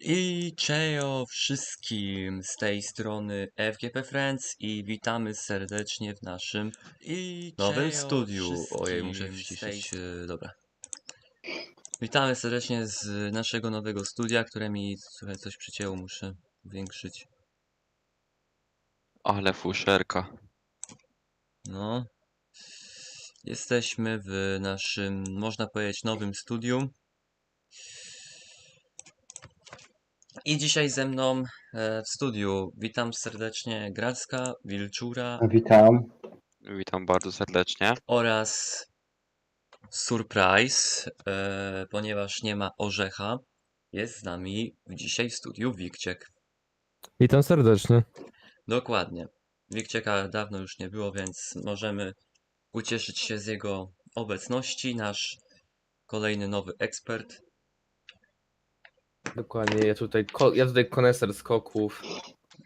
I czejo wszystkim z tej strony FGP Friends i witamy serdecznie w naszym I nowym studiu. Ojej, muszę tej wciszyć. e, Dobra. Witamy serdecznie z naszego nowego studia, które mi trochę coś przycięło, muszę uwiększyć. Ale fuszerka. No. Jesteśmy w naszym, można powiedzieć, nowym studium. I dzisiaj ze mną e, w studiu witam serdecznie Gracka, Wilczura Witam. Witam bardzo serdecznie. oraz Surprise, e, ponieważ nie ma Orzecha, jest z nami dzisiaj w studiu Wikciek. Witam serdecznie. Dokładnie. Wikcieka dawno już nie było, więc możemy ucieszyć się z jego obecności. Nasz kolejny nowy ekspert. Dokładnie, ja tutaj, ko- ja tutaj koneser skoków.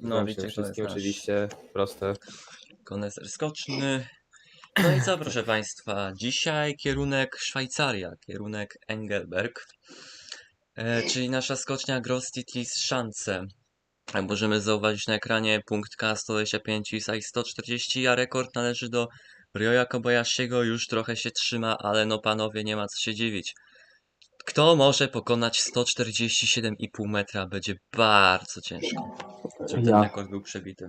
No, to wszystkim jest nasz oczywiście, proste. koneser skoczny. No i co, proszę Państwa, dzisiaj kierunek Szwajcaria, kierunek Engelberg, e, czyli nasza skocznia Grostitis Szance. Jak możemy zauważyć na ekranie, punkt K 125 i size 140, a rekord należy do Ryoya Kobayashiego, już trochę się trzyma, ale no panowie, nie ma co się dziwić. Kto może pokonać 147,5 metra, będzie bardzo ciężko, żeby ten Ja. rekord był przebity.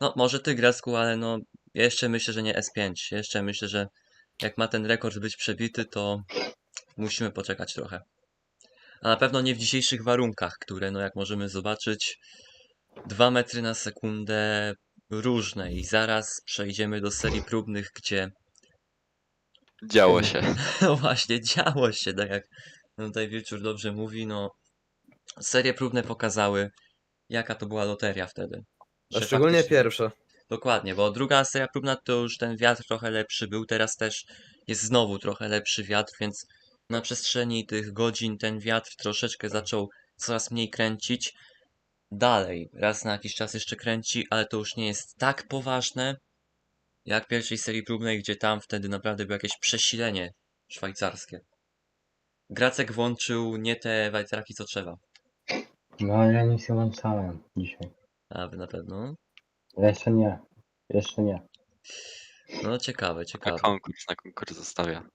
No, może ty, Gresku, ale no, jeszcze myślę, że nie S5. Jeszcze myślę, że jak ma ten rekord być przebity, to musimy poczekać trochę. A na pewno nie w dzisiejszych warunkach, które, no jak możemy zobaczyć, 2 metry na sekundę różne i zaraz przejdziemy do serii próbnych, gdzie Działo się. no właśnie działo się, tak jak tutaj Wilczur dobrze mówi, no serie próbne pokazały, jaka to była loteria wtedy. A szczególnie faktycznie- pierwsza. Dokładnie, bo druga seria próbna to już ten wiatr trochę lepszy był, teraz też jest znowu trochę lepszy wiatr, więc na przestrzeni tych godzin ten wiatr troszeczkę zaczął coraz mniej kręcić. Dalej, raz na jakiś czas jeszcze kręci, ale to już nie jest tak poważne jak w pierwszej serii próbnej, gdzie tam wtedy naprawdę było jakieś przesilenie szwajcarskie. Gracek włączył nie te wajtraki co trzeba. No ja nic nie włączałem dzisiaj. A wy na pewno? Jeszcze nie. Jeszcze nie. No ciekawe, Na ciekawe. konkurs, na konkurs zostawia.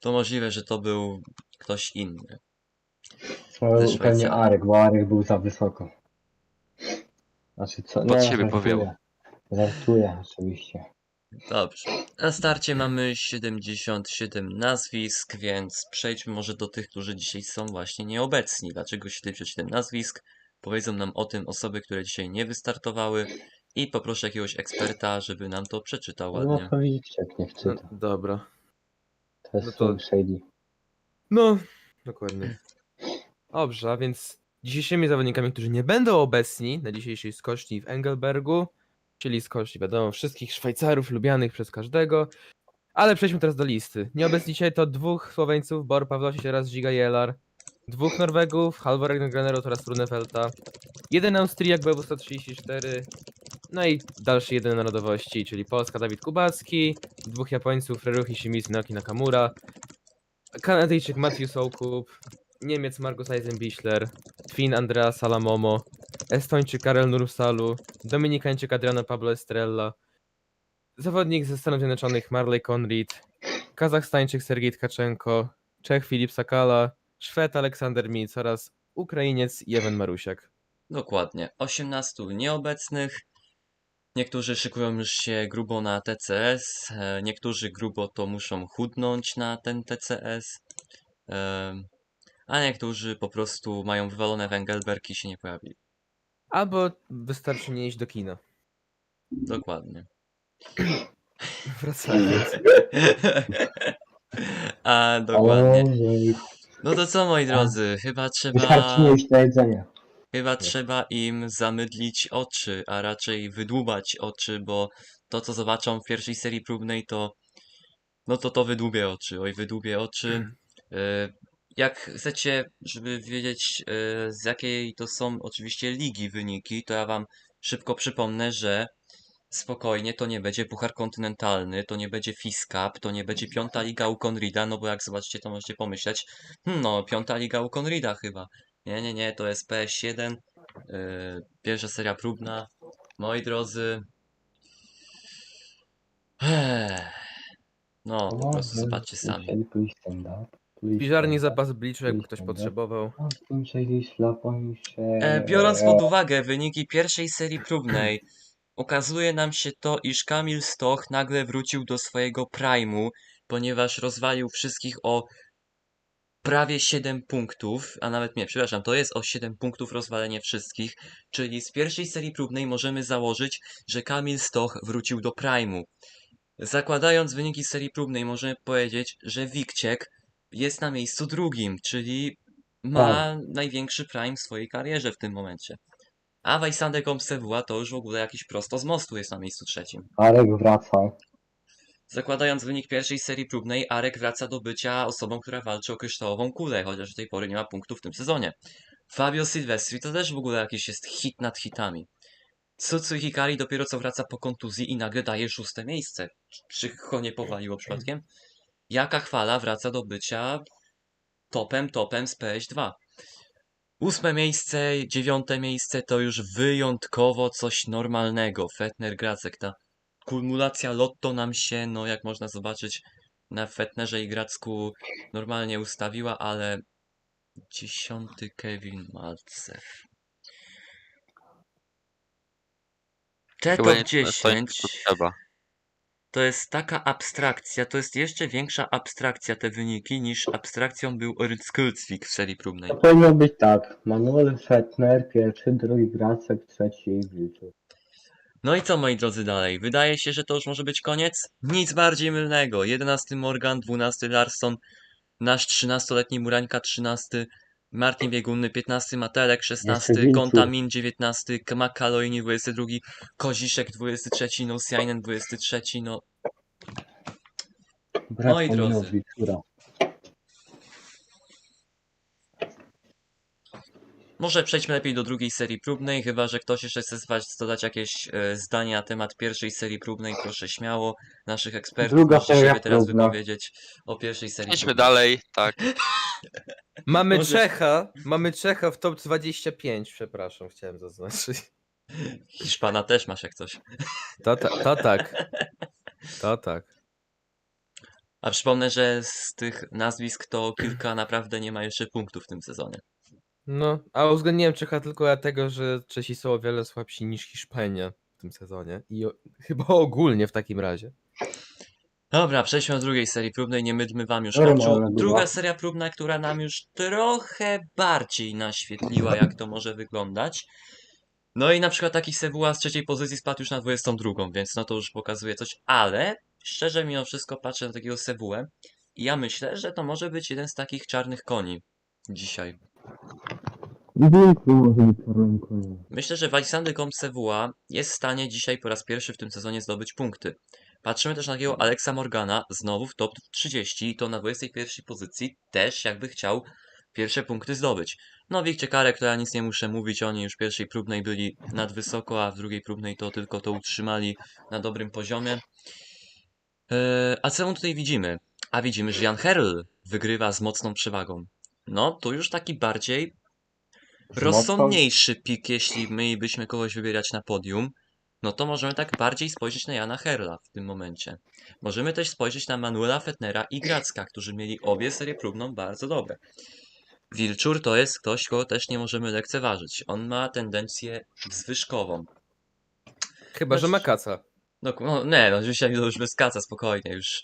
To możliwe, że to był ktoś inny. Ze pewnie Szwajcarii. Arek, bo Arek był za wysoko. Znaczy co? Pod nie, siebie żartuję. Żartuję oczywiście. Dobrze. Na starcie mamy 77 nazwisk, więc przejdźmy może do tych, którzy dzisiaj są właśnie nieobecni. Dlaczego 77 nazwisk? Powiedzą nam o tym osoby, które dzisiaj nie wystartowały i poproszę jakiegoś eksperta, żeby nam to przeczytał No ładnie. to widzicie, niech No, czyta. dobra. To jest no to- shady. No, dokładnie. Dobrze, a więc dzisiejszymi zawodnikami, którzy nie będą obecni na dzisiejszej skoczni w Engelbergu, czyli skoczni, wiadomo, wszystkich Szwajcarów lubianych przez każdego, ale przejdźmy teraz do listy. Nieobecni dzisiaj to dwóch Słoweńców, Bor Pawlosic oraz Giga Jelar, dwóch Norwegów, Halvor Egnegranerot oraz Runefelta, jeden Austriak BW 134, no i dalszy jeden narodowości, czyli Polska Dawid Kubacki, dwóch Japońców Reruchi Shimizu Naoki Nakamura, Kanadyjczyk Matthew Soukup, Niemiec Markus Eisenbichler, Fin Andrea Salamomo, Estończyk Karel Nursalu, Dominikańczyk Adriano Pablo Estrella, zawodnik ze Stanów Zjednoczonych Marley Conrid, Kazachstańczyk Sergiej Tkaczenko, Czech Filip Sakala, Szwed Aleksander Mic oraz Ukrainiec Jewen Marusiak. Dokładnie. 18 nieobecnych. Niektórzy szykują już się grubo na TCS, e, niektórzy grubo to muszą chudnąć na ten TCS, em, a niektórzy po prostu mają wywalone węgelberki i się nie pojawili. Albo wystarczy nie iść do kina. Dokładnie. Wracając. A, dokładnie. Ojej. No to co, moi drodzy, chyba trzeba, Wystarczy nie iść do jedzenia. chyba trzeba im zamydlić oczy, a raczej wydłubać oczy, bo to, co zobaczą w pierwszej serii próbnej, to no to to wydłubie oczy, oj, wydłubie oczy. E, Jak chcecie, żeby wiedzieć, e, z jakiej to są oczywiście ligi wyniki, to ja wam szybko przypomnę, że spokojnie, to nie będzie Puchar Kontynentalny, to nie będzie FIS Cup, to nie będzie piąta liga u Conrida, no bo jak zobaczycie, to możecie pomyśleć, hmm, no, piąta liga u Conrida chyba. Nie, nie, nie, to jest PS1, yy, pierwsza seria próbna. Moi drodzy, no, po prostu zobaczcie sami. Piżarni zapas bliczu, jakby ktoś Dobra. potrzebował. E, biorąc pod uwagę wyniki pierwszej serii próbnej, okazuje nam się to, iż Kamil Stoch nagle wrócił do swojego prime'u, ponieważ rozwalił wszystkich o prawie 7 punktów, a nawet nie, przepraszam, to jest o 7 punktów rozwalenie wszystkich, czyli z pierwszej serii próbnej możemy założyć, że Kamil Stoch wrócił do prime'u. Zakładając wyniki serii próbnej, możemy powiedzieć, że Wikciek jest na miejscu drugim, czyli ma największy prime w swojej karierze w tym momencie. A Wajsandek Omsewua to już w ogóle jakiś prosto z mostu jest na miejscu trzecim. Arek wraca. Zakładając wynik pierwszej serii próbnej, Arek wraca do bycia osobą, która walczy o kryształową kulę, chociaż do tej pory nie ma punktów w tym sezonie. Fabio Silvestri to też w ogóle jakiś jest hit nad hitami. Tsutsu Hikari dopiero co wraca po kontuzji i nagle daje szóste miejsce. Czy go nie powaliło przypadkiem? Jaka chwala wraca do bycia topem, topem z PS2. Ósme miejsce, dziewiąte miejsce to już wyjątkowo coś normalnego. Fetner Gracek, ta kumulacja lotto nam się, no jak można zobaczyć, na Fetnerze i Gracku normalnie ustawiła, ale dziesiąty Kevin Malcew. Te Chyba top nie tyle stoją, 10 tylko trzeba. To jest taka abstrakcja, to jest jeszcze większa abstrakcja te wyniki niż abstrakcją był Rydskylcwik w serii próbnej. To powinno być tak. Manuel Fettner pierwszy, drugi Gracek, trzeci Wilczur. No i co moi drodzy dalej? Wydaje się, że to już może być koniec? Nic bardziej mylnego. 11 Morgan, 12 Larson, nasz 13-letni Murańka 13, Martin Biegunny 15, Matelek 16, Wilczur. Kontamin 19, Makalojni 22, Koziszek 23, Nosiainen 23, no Brat Moi pominął drodzy. Wilczura. Może przejdźmy lepiej do drugiej serii próbnej, chyba że ktoś jeszcze chce dodać jakieś e, zdanie na temat pierwszej serii próbnej, proszę śmiało. Naszych ekspertów Druga możecie seria siebie teraz próbna. wypowiedzieć o pierwszej serii Idźmy próbnej. dalej, tak. Mamy Możesz- Czecha, mamy Czecha w top 25, przepraszam, chciałem zaznaczyć. Hiszpana też masz jak coś. To, ta, to tak. To tak. A przypomnę, że z tych nazwisk to kilka naprawdę nie ma jeszcze punktów w tym sezonie. No, a uwzględniłem Czecha tylko dlatego, że Czesi są o wiele słabsi niż Hiszpania w tym sezonie. I o, chyba ogólnie w takim razie. Dobra, przejdźmy do drugiej serii próbnej, nie mydlmy wam już Normalna oczu. była. Druga seria próbna, która nam już trochę bardziej naświetliła, jak to może wyglądać. No i na przykład taki Sebuła z trzeciej pozycji spadł już na 22, więc no to już pokazuje coś, ale szczerze mimo wszystko patrzę na takiego Sebułę i ja myślę, że to może być jeden z takich czarnych koni dzisiaj. Myślę, że Wajsandy Komsewua jest w stanie dzisiaj po raz pierwszy w tym sezonie zdobyć punkty. Patrzymy też na takiego Alexa Morgana, znowu w top 30 i to na 21 pozycji, też jakby chciał pierwsze punkty zdobyć. No Wikcie Karek, to ja nic nie muszę mówić, oni już w pierwszej próbnej byli nad wysoko, a w drugiej próbnej to tylko to utrzymali na dobrym poziomie. Eee, a co tutaj widzimy? A widzimy, że Jan Herl wygrywa z mocną przewagą. No, tu już taki bardziej rozsądniejszy pik, jeśli mielibyśmy kogoś wybierać na podium, no to możemy tak bardziej spojrzeć na Jana Herla w tym momencie. Możemy też spojrzeć na Manuela Fetnera i Gracka, którzy mieli obie serię próbną bardzo dobre. Wilczur to jest ktoś, kogo też nie możemy lekceważyć. On ma tendencję zwyżkową. Chyba, że Znaczy- ma kaca. No, no nie, no to już bez kaca, spokojnie. Już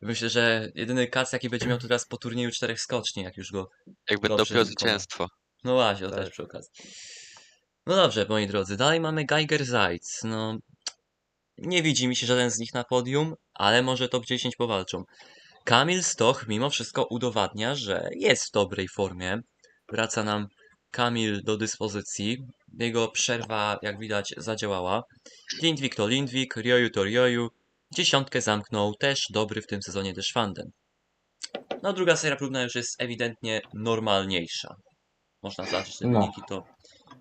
myślę, że jedyny kac, jaki będzie miał to teraz po turnieju czterech skoczni, jak już go Jakby Dobrze, dopiero Nikola. zwycięstwo. No właśnie, to Tak. też przy okazji. No dobrze, moi drodzy, dalej mamy Geiger Zeitz. No, nie widzi mi się żaden z nich na podium, ale może top 10 powalczą. Kamil Stoch mimo wszystko udowadnia, że jest w dobrej formie. Wraca nam Kamil do dyspozycji. Jego przerwa, jak widać, zadziałała. Lindwik to Lindwik, Ryoyu to Ryoyu. Dziesiątkę zamknął też dobry w tym sezonie też Fanden. No druga seria próbna już jest ewidentnie normalniejsza można zobaczyć te No. wyniki, to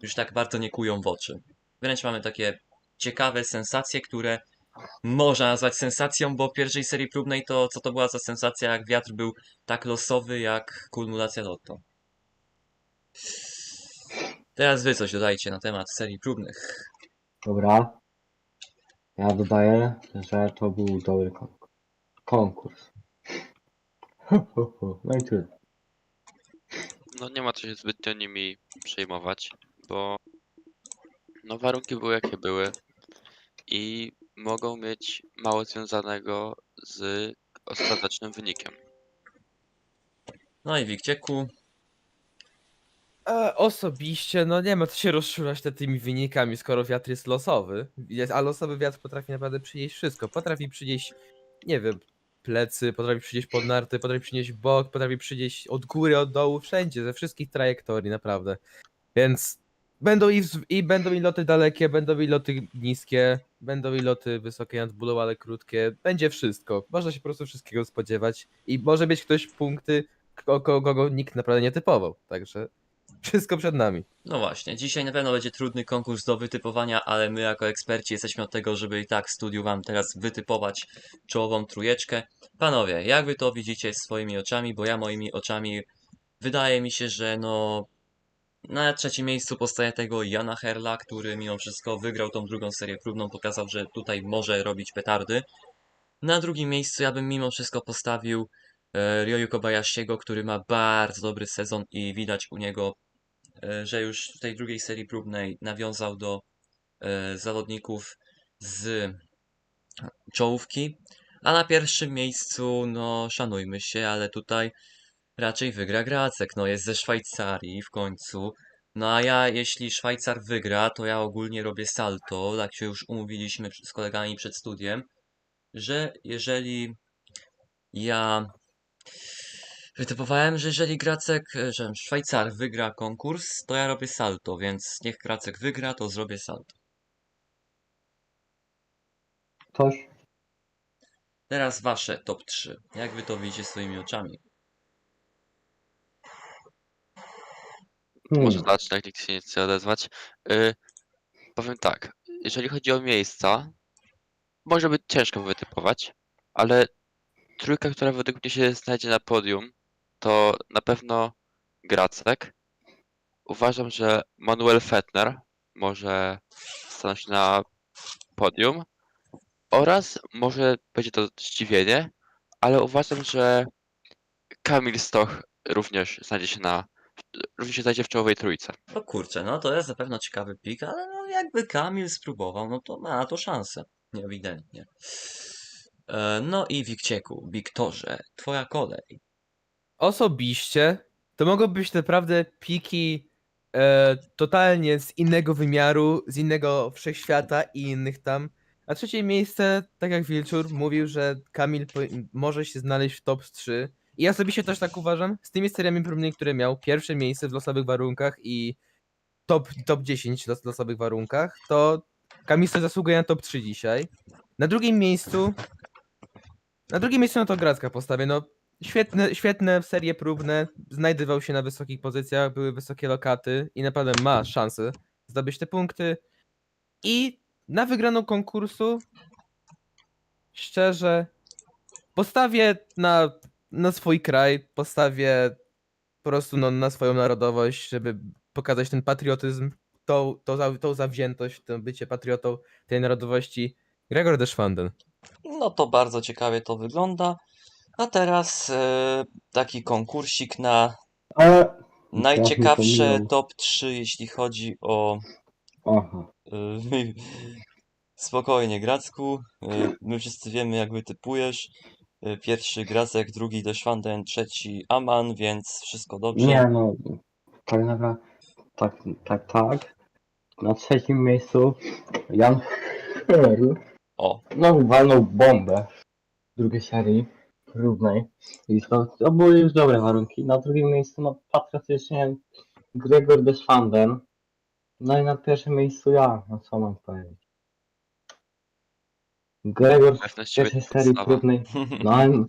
już tak bardzo nie kują w oczy. Wręcz mamy takie ciekawe sensacje, które można nazwać sensacją, bo w pierwszej serii próbnej to co to była za sensacja, jak wiatr był tak losowy, jak kumulacja lotto. Teraz wy coś dodajcie na temat serii próbnych. Dobra. Ja dodaję, że to był dobry konkurs. Konkurs. No i tyle. No nie ma co się zbytnio nimi przejmować, bo no warunki były jakie były i mogą mieć mało związanego z ostatecznym wynikiem. No i Wikcieku, E, osobiście, no nie ma co się rozczulać nad tymi wynikami, skoro wiatr jest losowy. Jest, a losowy wiatr potrafi naprawdę przynieść wszystko. Potrafi przynieść, nie wiem, plecy, potrafi przynieść pod narty, potrafi przynieść bok, potrafi przynieść od góry, od dołu, wszędzie, ze wszystkich trajektorii, naprawdę. Więc będą i, i będą i loty dalekie, będą i loty niskie, będą i loty wysokie nad bólą, ale krótkie. Będzie wszystko. Można się po prostu wszystkiego spodziewać i może mieć ktoś punkty, kogo, kogo nikt naprawdę nie typował. Także wszystko przed nami. no właśnie, dzisiaj na pewno będzie trudny konkurs do wytypowania, ale my jako eksperci jesteśmy od tego, żeby i tak w studiu wam teraz wytypować czołową trójeczkę. Panowie, jak wy to widzicie swoimi oczami, bo ja moimi oczami wydaje mi się, że no na trzecim miejscu postaje tego Jana Herla, który mimo wszystko wygrał tą drugą serię próbną, pokazał, że tutaj może robić petardy. Na drugim miejscu ja bym mimo wszystko postawił Ryoyu Kobayashiego, który ma bardzo dobry sezon i widać u niego, e, że już w tej drugiej serii próbnej nawiązał do e, zawodników z czołówki. A na pierwszym miejscu, no szanujmy się, ale tutaj raczej wygra Gracek. No jest ze Szwajcarii w końcu. No a ja, jeśli Szwajcar wygra, to ja ogólnie robię salto, tak się już umówiliśmy z kolegami przed studiem, że jeżeli ja wytypowałem, że jeżeli Gracek, e, że Szwajcar wygra konkurs, to ja robię salto, więc niech Gracek wygra, to zrobię salto. Coś? Teraz wasze top 3. Jak wy to widzicie swoimi oczami? Może Hmm. zacznę, jak nikt się nie chce odezwać. Y, powiem tak, jeżeli chodzi o miejsca, może być ciężko wytypować, ale trójka, która według mnie się znajdzie na podium, to na pewno Gracek. Uważam, że Manuel Fettner może stanąć na podium oraz może będzie to zdziwienie, ale uważam, że Kamil Stoch również znajdzie się na również się znajdzie w czołowej trójce. No kurczę, no to jest na pewno ciekawy pik, ale no jakby Kamil spróbował, no to ma na to szansę. Ewidentnie. E, no i Wikcieku, Wiktorze, twoja kolej. Osobiście to mogą być naprawdę piki e, totalnie z innego wymiaru, z innego wszechświata i innych tam. A trzecie miejsce, tak jak Wilczur mówił, że Kamil może się znaleźć w top 3. I ja osobiście też tak uważam. Z tymi seriami próbnymi, które miał, pierwsze miejsce w losowych warunkach i top, top 10 w los, losowych warunkach, to Kamil sobie zasługuje na top 3 dzisiaj. Na drugim miejscu na drugim miejscu no to Gracka postawię. No, świetne, świetne serie próbne, znajdywał się na wysokich pozycjach, były wysokie lokaty i naprawdę ma szansę zdobyć te punkty. I na wygraną konkursu szczerze postawię na, na swój kraj, postawię po prostu no, na swoją narodowość, żeby pokazać ten patriotyzm, tą, tą, tą zawziętość, to bycie patriotą tej narodowości. Gregor Deschwanden. No to bardzo ciekawie to wygląda. A teraz e, taki konkursik na Ale... najciekawsze pomijam. top 3, jeśli chodzi o Aha. e, spokojnie Gracku. E, my wszyscy wiemy jak wytypujesz. E, Pierwszy Gracek, drugi Deszwanden, trzeci Aman, więc wszystko dobrze. Nie no, tak naprawdę, tak, tak, tak. Na trzecim miejscu Jan Herl, O, no walnął bombę w drugiej serii równej. I to, to były już dobre warunki. Na drugim miejscu, no patriotycznie Gregor Deschwanden. No i na pierwszym miejscu ja, no co mam powiedzieć. Gregor w pierwszej serii podstawa. próbnej no ale,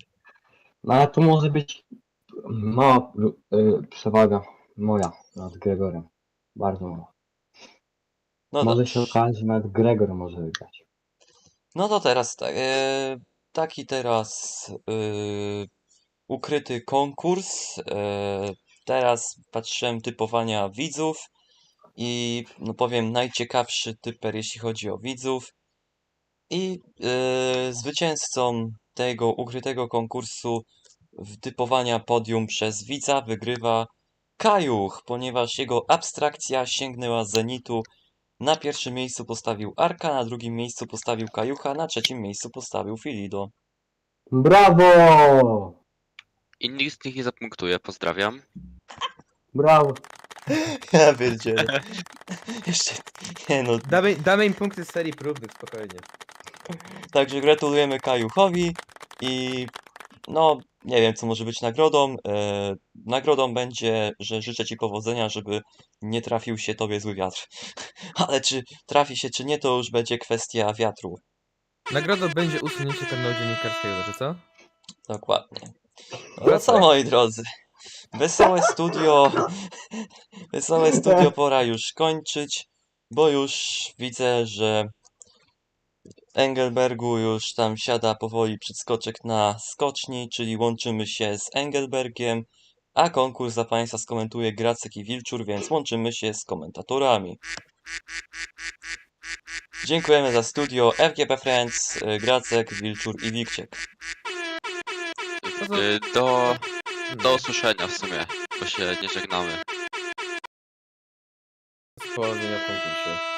no ale to może być mała y, przewaga moja nad Gregorem. Bardzo mała. No może dobrze. się okazać, że nawet Gregor może wygrać. No to teraz tak. E, taki teraz e, ukryty konkurs. E, teraz patrzyłem typowania widzów i no powiem najciekawszy typer jeśli chodzi o widzów. I e, zwycięzcą tego ukrytego konkursu w typowania podium przez widza wygrywa Kajuch, ponieważ jego abstrakcja sięgnęła zenitu. Na pierwszym miejscu postawił Arka, na drugim miejscu postawił Kajucha, na trzecim miejscu postawił Filido. Brawo! I nikt z nich nie zapunktuje, pozdrawiam. Brawo! Ja pierdzielę. Jeszcze, nie no. Damy, damy im punkty z serii próbnych, spokojnie. Także gratulujemy Kajuchowi i no, nie wiem co może być nagrodą. E, nagrodą będzie, że życzę Ci powodzenia, żeby nie trafił się Tobie zły wiatr. Ale czy trafi się czy nie, to już będzie kwestia wiatru. Nagrodą będzie usunięcie kanału dziennikarskiego, że co? Dokładnie. No co moi drodzy, wesołe studio, wesołe studio pora już kończyć, bo już widzę, że Engelbergu już tam siada powoli przedskoczek na skoczni, czyli łączymy się z Engelbergiem, a konkurs za Państwa skomentuje Gracek i Wilczur, więc łączymy się z komentatorami. Dziękujemy za studio FGP Friends, Gracek, Wilczur i Wikciek. Y, Do, do usłyszenia w sumie, bo się nie żegnamy. Powodzenia w konkursie.